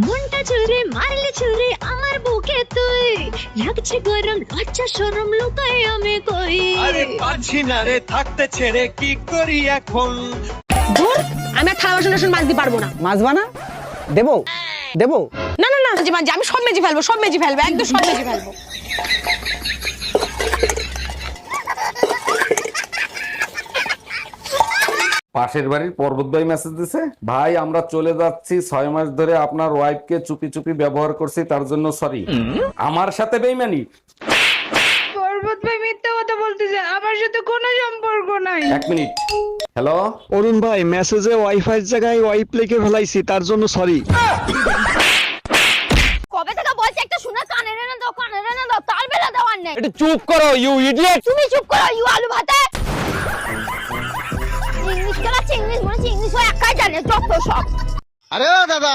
মনটা ছুঁড়ে মারলে ছুঁড়ে আমার বুকে তুই লাগছে গরম লজ্জা সরম লুকাই আমি কই আরে পারছি না রে থাকতে ছেড়ে কি করি এখন ধুর আমি আর থালা বাসন টাসন মাজতে পারব না। মাজবা না? দেবো। দেবো? না না না মাঝে আমি সব মেজে ফেলব সব মেজে ফেলব একদম সব মেজে ফেলব। পাশের বাড়ির পর্বত ভাই মেসেজ দিছে ভাই আমরা চলে যাচ্ছি ছয় মাস ধরে আপনার ওয়াইফকে চুপি চুপি ব্যবহার করছি তার জন্য সরি আমার সাথে বেইমানি। পর্বত ভাই মিথ্যা কথা বলতেছে আমার সাথে কোনো সম্পর্ক নাই। এক মিনিট। হ্যালো? অরুণ ভাই মেসেজে ওয়াইফাই জায়গায় ওয়াইপ লিখে ফেলাইছি তার জন্য সরি কবে থেকে বলছি একটা শোনা কানে রে না দাও কানে রে না দাও তার বেলা দেওয়ার নেই। এটা চুপ করো ইউ ইডিয়েট তুমি চুপ করো ইউ আলু ভাতে। ইংলিশ কেলাচ্ছে ইংলিশ মনে হচ্ছে ইংলিশ ও একাই জানে যত সব। আরে দাদা